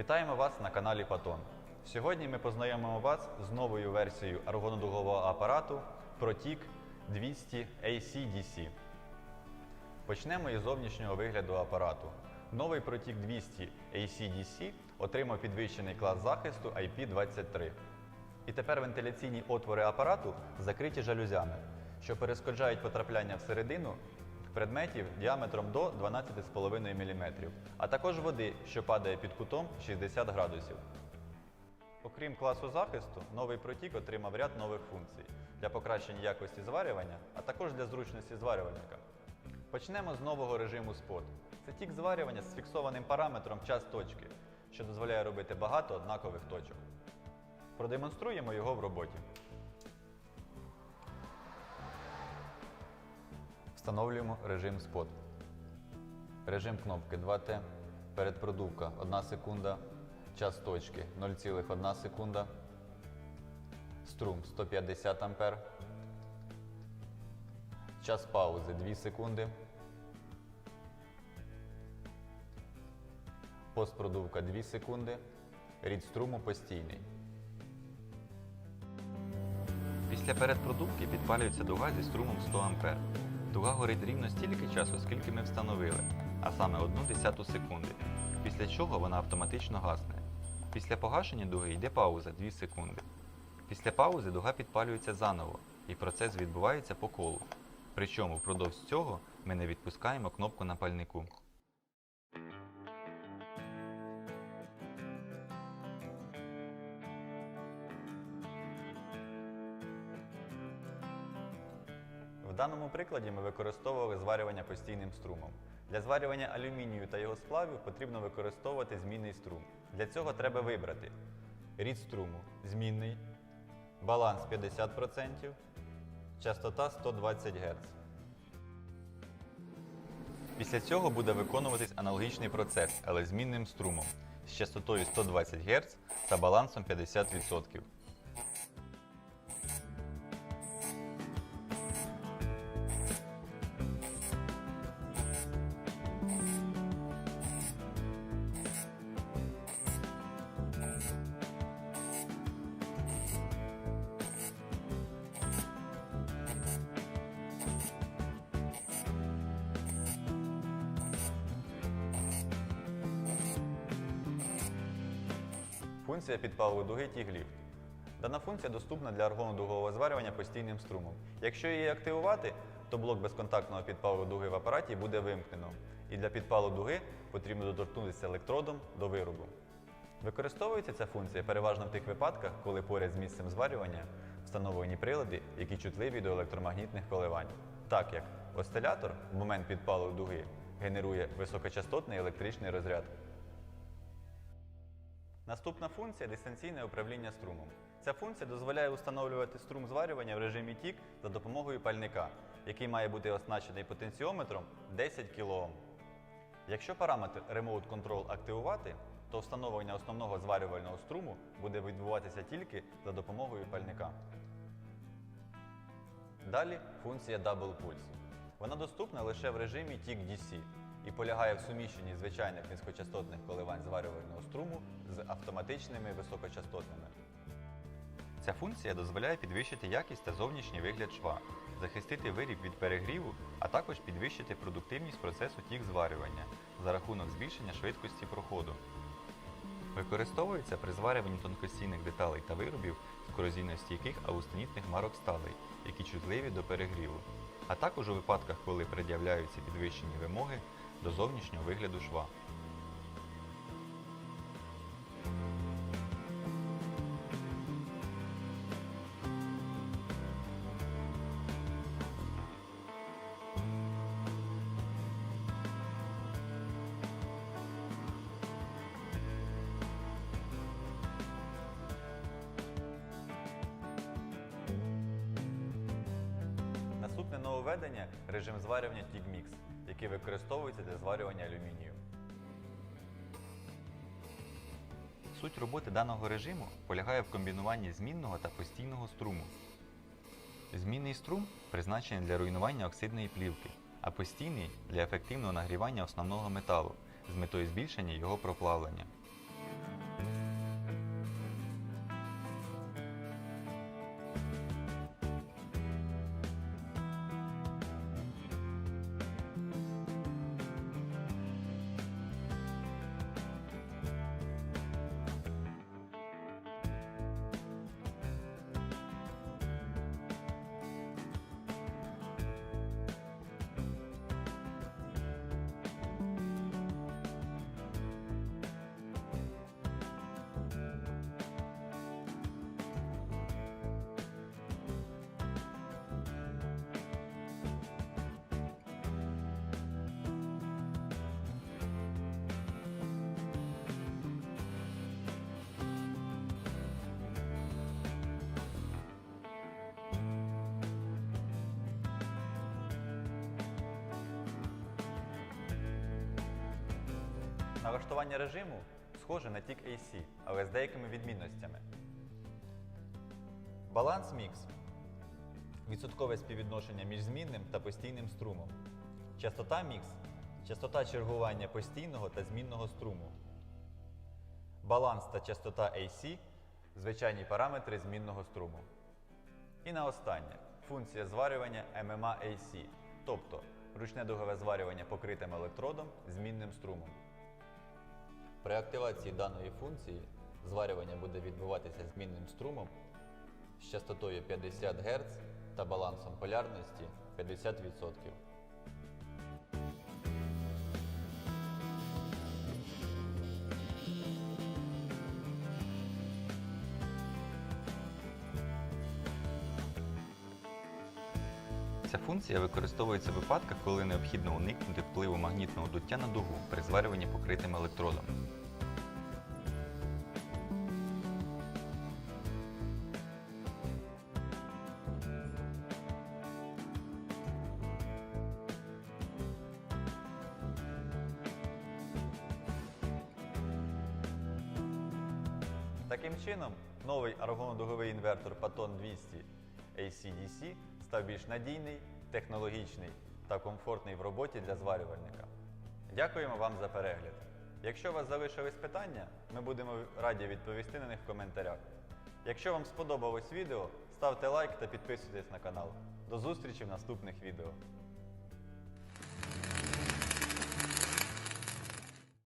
Вітаємо вас на каналі Патон. Сьогодні ми познайомимо вас з новою версією аргонодугового апарату Protic 200 AC-DC. Почнемо із зовнішнього вигляду апарату. Новий Protic 200 AC-DC отримав підвищений клас захисту IP23. І тепер вентиляційні отвори апарату закриті жалюзями, що перешкоджають потрапляння всередину предметів діаметром до 12,5 мм, а також води, що падає під кутом 60 градусів. Окрім класу захисту, новий протік отримав ряд нових функцій для покращення якості зварювання, а також для зручності зварювальника. Почнемо з нового режиму спот. Це тік зварювання з фіксованим параметром час точки, що дозволяє робити багато однакових точок. Продемонструємо його в роботі. Встановлюємо режим спот. Режим кнопки 2Т. Передпродувка 1 секунда. Час точки 0,1 секунда. Струм 150 ампер. Час паузи 2 секунди. Постпродувка 2 секунди. Рід струму постійний. Після передпродувки підпалюється дуга зі струмом 100 А. Дуга горить рівно стільки часу, скільки ми встановили, а саме 1 десяту секунди, після чого вона автоматично гасне. Після погашення дуги йде пауза 2 секунди. Після паузи дуга підпалюється заново, і процес відбувається по колу. Причому впродовж цього ми не відпускаємо кнопку на пальнику. Даному прикладі ми використовували зварювання постійним струмом. Для зварювання алюмінію та його сплавів потрібно використовувати змінний струм. Для цього треба вибрати рід струму змінний, баланс 50%, частота 120 Гц. Після цього буде виконуватись аналогічний процес, але змінним струмом з частотою 120 Гц та балансом 50%. Функція підпалу дуги тігліфт. Дана функція доступна для аргонодугового зварювання постійним струмом. Якщо її активувати, то блок безконтактного підпалу дуги в апараті буде вимкнено. І для підпалу дуги потрібно доторкнутися електродом до виробу. Використовується ця функція переважно в тих випадках, коли поряд з місцем зварювання встановлені прилади, які чутливі до електромагнітних коливань. Так як осцилятор в момент підпалу дуги генерує високочастотний електричний розряд. Наступна функція дистанційне управління струмом. Ця функція дозволяє встановлювати струм зварювання в режимі тік за допомогою пальника, який має бути оснащений потенціометром 10 кОм. Якщо параметр Remote Control активувати, то встановлення основного зварювального струму буде відбуватися тільки за допомогою пальника. Далі функція Double Pulse. Вона доступна лише в режимі TIC DC і полягає в суміщенні звичайних низькочастотних коливань зварювального струму з автоматичними високочастотними. Ця функція дозволяє підвищити якість та зовнішній вигляд шва, захистити виріб від перегріву, а також підвищити продуктивність процесу тік зварювання за рахунок збільшення швидкості проходу. Використовується при зварюванні тонкостійних деталей та виробів з корозійностійких аустенітних марок сталей, які чутливі до перегріву, а також у випадках, коли пред'являються підвищені вимоги до зовнішнього вигляду шва. Наступне нововведення режим зварювання TIG-Mix, який використовується для зварювання алюмінію. Суть роботи даного режиму полягає в комбінуванні змінного та постійного струму. Змінний струм призначений для руйнування оксидної плівки, а постійний для ефективного нагрівання основного металу з метою збільшення його проплавлення. Налаштування режиму схоже на тік AC, але з деякими відмінностями. Баланс мікс відсоткове співвідношення між змінним та постійним струмом. Частота мікс частота чергування постійного та змінного струму. Баланс та частота AC звичайні параметри змінного струму. І на останнє функція зварювання MMA AC, тобто ручне дугове зварювання покритим електродом змінним струмом. При активації даної функції зварювання буде відбуватися змінним струмом з частотою 50 Гц та балансом полярності 50%. Ця функція використовується в випадках, коли необхідно уникнути впливу магнітного дуття на дугу при зварюванні покритим електродом. Таким чином, новий аргонодуговий інвертор Paton 200 AC-DC став більш надійний, технологічний та комфортний в роботі для зварювальника. Дякуємо вам за перегляд. Якщо у вас залишились питання, ми будемо раді відповісти на них в коментарях. Якщо вам сподобалось відео, ставте лайк та підписуйтесь на канал. До зустрічі в наступних відео.